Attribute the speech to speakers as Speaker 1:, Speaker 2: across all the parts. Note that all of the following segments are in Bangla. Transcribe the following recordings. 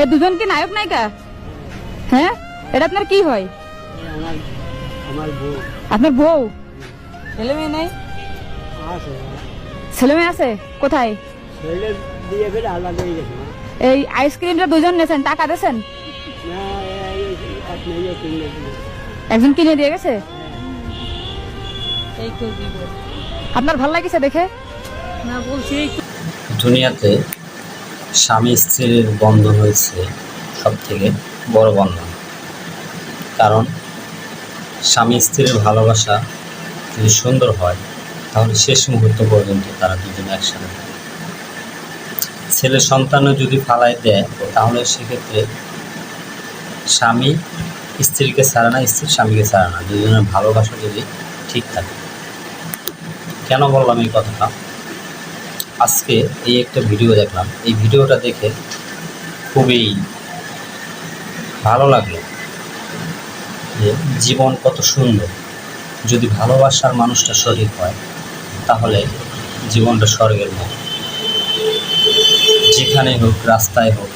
Speaker 1: এ দুজন কি নায়ক নায়িকা? হ্যাঁ? এটা আপনার কি হয়? আপনার বউ। ছেলে মেয়ে নেই? ছেলে মেয়ে আছে? কোথায়। এই আইসক্রিমটা দুজন নেছেন টাকা দিয়েছেন? একজন কিনে দিয়ে গেছে? আপনার ভালো লাগিছে দেখে?
Speaker 2: না বলছি
Speaker 3: স্বামী স্ত্রীর বন্ধন হয়েছে সব থেকে বড় বন্ধন। কারণ স্বামী স্ত্রীর ভালোবাসা যদি সুন্দর হয়, তাহলে শেষ মুহূর্ত পর্যন্ত তারা দুজন একসাথে ছেলে সন্তানও যদি ফালাই দেয়, তাহলে সেক্ষেত্রে স্বামী স্ত্রীকে ছাড়ে না, স্ত্রী স্বামীকে ছাড়ে না। দুজনের ভালোবাসা যদি ঠিক থাকে। কেন বললাম এই কথাটা? আজকে এই একটা ভিডিও দেখলাম। এই ভিডিওটা দেখে খুবই ভালো লাগল যে জীবন কত সুন্দর। যদি ভালোবাসার মানুষটা সঠিক হয়, তাহলে জীবনটা স্বর্গের মতো। যেখানে হোক, রাস্তায় হোক,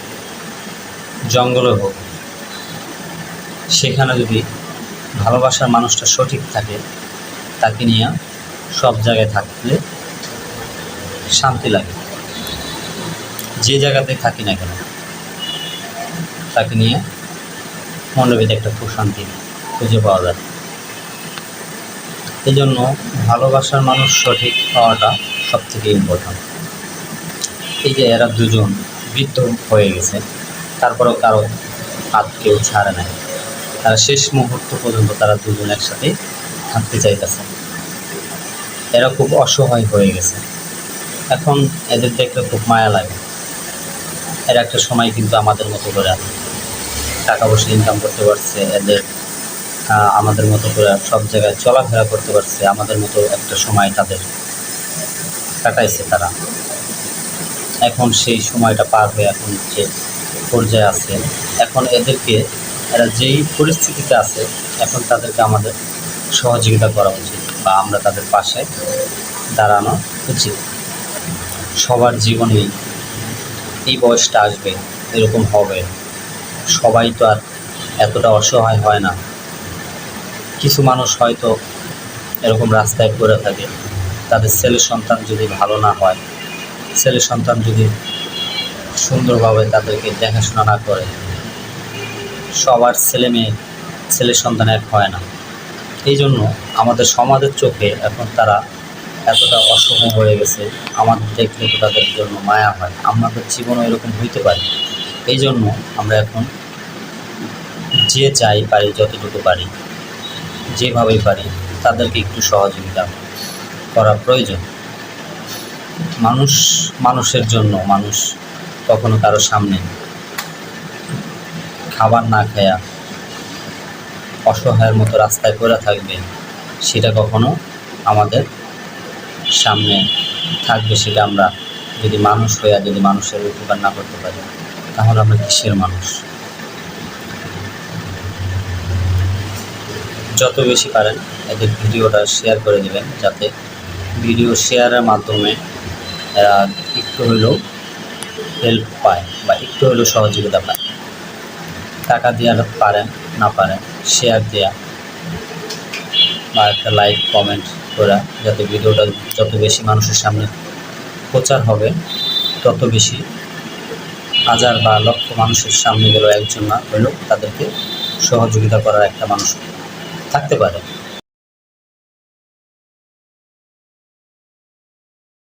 Speaker 3: জঙ্গলে হোক, সেখানে যদি ভালোবাসার মানুষটা সঠিক থাকে, তাকে নিয়ে সব জায়গায় থাকলে শান্তি লাগে। যে জায়গাতে থাকি না কেন, তাকে নিয়ে ভিতরে একটা প্রশান্তি খুঁজে পাওয়া যায়। এই জন্য ভালোবাসার মানুষ সঠিক হওয়াটা সব থেকে ইম্পর্ট্যান্ট এই যে এরা দুজন বৃদ্ধ হয়ে গেছে, তারপরেও কারও হাত কেউ ছাড়ে নাই। তারা শেষ মুহূর্ত পর্যন্ত তারা দুজন একসাথে থাকতে চাইতেছে। এরা খুব অসহায় হয়ে গেছে। এখন এদের দেখলে খুব মায়া লাগে। এর একটা সময় কিন্তু আমাদের মতো করে টাকা পয়সা ইনকাম করতে পারছে, এদের আমাদের মতো করে সব জায়গায় চলাফেরা করতে পারছে, আমাদের মতো একটা সময় তাদের কাটাইছে তারা। এখন সেই সময়টা পার হয়ে এখন যে পর্যায়ে আছে, এখন এদেরকে, এরা যেই পরিস্থিতিতে আছে, এখন তাদেরকে আমাদের সহযোগিতা করা উচিত বা আমরা তাদের পাশে দাঁড়ানো উচিত। সবার জীবনেই এই বয়সটা আসবে, এরকম হবে। সবাই তো আর এতটা অসহায় হয় না। কিছু মানুষ হয়তো এরকম রাস্তায় পড়ে থাকে। তাদের ছেলে সন্তান যদি ভালো না হয়, ছেলে সন্তান যদি সুন্দরভাবে তাদেরকে দেখাশোনা না করে, সবার ছেলে মেয়ে, ছেলে সন্তান এক হয় না। এই জন্য আমাদের সমাজের চোখে এখন তারা এতটা অসহায় হয়ে গেছে আমাদের দেখলে তো তাদের জন্য মায়া হয়। আমাদের জীবনও এরকম হইতে পারে এই জন্য আমরা এখন যে চাই পারি, যতটুকু পারি, যেভাবেই পারি, তাদেরকে একটু সহযোগিতা করা প্রয়োজন। মানুষ, মানুষের জন্য মানুষ কখনো কারও সামনে খাবার না খায়া অসহায়ের মতো রাস্তায় পড়ে থাকবে, সেটা কখনো আমাদের সামনে থাকবে সেটা আমরা যদি মানুষ হইয়া যদি মানুষের উপকার না করতে পারি, তাহলে আমরা কিসের মানুষ? যত বেশি পারেন এদের ভিডিওটা শেয়ার করে দেবেন যাতে ভিডিও শেয়ারের মাধ্যমে এরা একটু হলেও হেল্প পায় বা একটু হলেও সহযোগিতা পায়। টাকা দেওয়ার পারেন, না পারেন শেয়ার দেওয়া বা একটা লাইক কমেন্ট করা যাতে ভিডিওটা যত বেশি মানুষের সামনে প্রচার হবে, তত বেশি হাজার বা লক্ষ মানুষের সামনে গেলেও একজন না হলেও তাদেরকে সহযোগিতা করার একটা মানুষ থাকতে পারে।